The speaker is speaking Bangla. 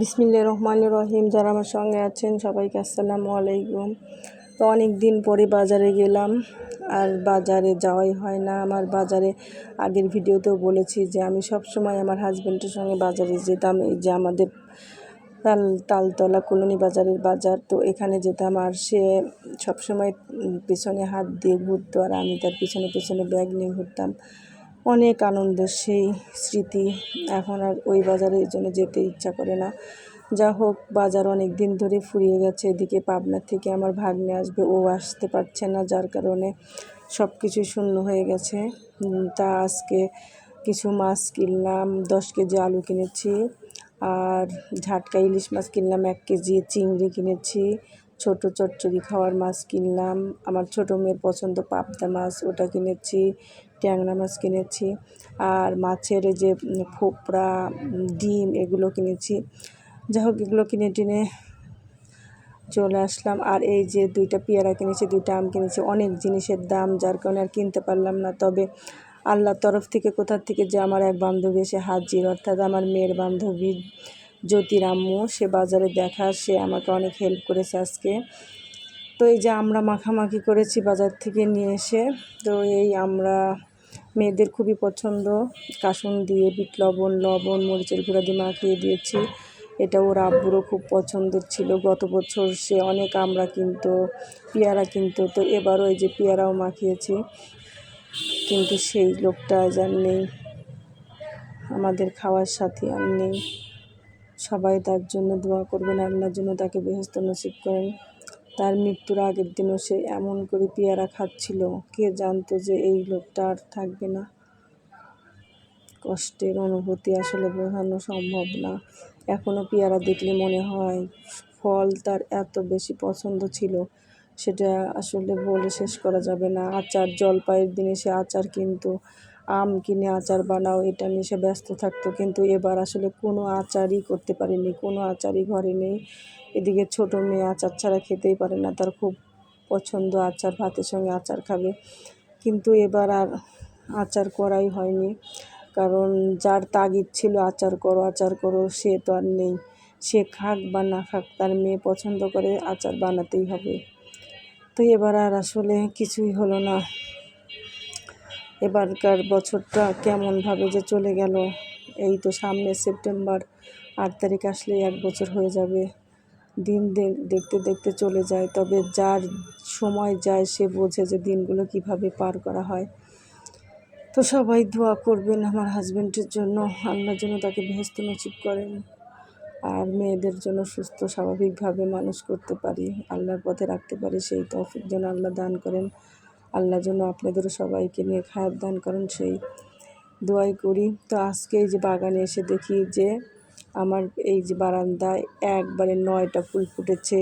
বিসমিল্লা রহমান রহিম। যারা আমার সঙ্গে আছেন, সবাইকে আসসালামু আলাইকুম। তো অনেক দিন পরে বাজারে গেলাম, আর বাজারে যাওয়াই হয় না। আমার বাজারে আগের ভিডিওতেও বলেছি যে, আমি সব সময় আমার হাজব্যান্ডের সঙ্গে বাজারে যেতাম। এই যে আমাদের তাল, তালতলা কলোনি বাজারের বাজার, তো এখানে যেতাম। আর সে সবসময় পেছনে হাত দিয়ে ঘুরতো, আর আমি তার পিছনে পেছনে ব্যাগ নিয়ে ঘুরতাম। অনেক আনন্দের সেই স্মৃতি এখন আর ওই বাজারে জন্য যেতে ইচ্ছা করে না। যা হোক, বাজার অনেক দিন ধরে ফুরিয়ে গেছে। এদিকে পাবনা থেকে আমার ভাগ্নে আসবে, ও আসতে পারছে না, যার কারণে সব কিছু শূন্য হয়ে গেছে। তা আজকে কিছু মাছ কিনলাম, দশ কেজি আলু কিনেছি, আর ঝাটকা ইলিশ মাছ কিনলাম, এক কেজি চিংড়ি কিনেছি, ছোট চচ্চড়ি খাওয়ার মাছ কিনলাম, আমার ছোটো মেয়ের পছন্দ পাবদা মাছ ওটা কিনেছি ট্যাংরা মাছ কিনেছি আর মাছের যে ফোপড়া, ডিম এগুলো কিনেছি। যাই হোক, এগুলো কিনে টিনে চলে আসলাম। আর এই যে দুইটা পেয়ারা কিনেছি, দুইটা আম কিনেছি, অনেক জিনিসের দাম, যার কারণে আর কিনতে পারলাম না। তবে আল্লাহর তরফ থেকে, কোথার থেকে যে আমার এক বান্ধবী এসে হাজির, অর্থাৎ আমার মেয়ের বান্ধবী জ্যোতির আম্মু সে বাজারে দেখা, সে আমাকে অনেক হেল্প করেছে আজকে। তো এই যে আমরা মাখামাখি করেছি বাজার থেকে নিয়ে এসে, তো এই আমরা মেয়েদের খুবই পছন্দ। কাসুন দিয়ে বিট, লবণ লবণ, মরিচের গুঁড়া দিয়ে মাখিয়ে দিয়েছি। এটা ওর আব্বুরও খুব পছন্দের ছিল। গত বছর সে অনেক আমরা কিন্তু, পেয়ারা কিনতো। তো এবারও এই যে পেয়ারাও মাখিয়েছি। কিন্তু সেই লোকটা আর নেই। আমাদের খাওয়ার সাথে আর নেই। সবাই তার জন্য দোয়া করবেন। আল্লাহর জন্য তাকে বেহস্ত নসিব করেন। তার মৃত্যুর আগের দিনও সে এমন করে পেয়ারা খাচ্ছিল, কে জানতো যে এই লোকটা আর থাকবে না। কষ্টের অনুভূতি আসলে বোঝানো সম্ভব না। এখনও পেয়ারা দেখলে মনে হয় ফল তার এত বেশি পছন্দ ছিল, সেটা আসলে বলে শেষ করা যাবে না। আচার, জলপাইয়ের দিনে সে আচার কিন্তু আম কিনে আচার বানাও, এটা নিয়ে সে ব্যস্ত থাকতো। কিন্তু এবার আসলে কোনো আচারই করতে পারেনি, কোনো আচারই ঘরে নেই। এদিকে ছোট মেয়ে আচার ছাড়া খেতেই পারে না, তার খুব পছন্দ আচার, ভাতের সঙ্গে আচার খাবে। কিন্তু এবার আর আচার করাই হয়নি, কারণ যার তাগিদ ছিল আচার করো আচার করো, সে তো আর নেই। সে খাক বা না খাক, তার মেয়ে পছন্দ করে আচার বানাতেই হবে। তো এবার আর আসলে কিছুই হলো না। এবারকার বছরটা কেমনভাবে যে চলে গেল, এই তো সামনে সেপ্টেম্বর, আট তারিখ আসলে এক বছর হয়ে যাবে। দিন দিন দেখতে দেখতে চলে যায়, তবে যার সময় যায় সে বোঝে যে দিনগুলো কীভাবে পার করা হয়। তো সবাই দোয়া করবেন আমার হাজব্যান্ডের জন্য, আল্লাহর জন্য তাকে বেহস্ত নচিব করেন, আর মেয়েদের জন্য সুস্থ, স্বাভাবিকভাবে মানুষ করতে পারি, আল্লাহর পথে রাখতে পারি, সেই তৌফিক যেন আল্লাহ দান করেন। আল্লাহ যেন আপনাদের সবাইকে নিয়ে খায়ের দান করেন, সেই দোয়াই করি। তো আজকে এই যে বাগানে এসে দেখি যে আমার এই যে বারান্দায় একবারে নয়টা ফুল ফুটেছে।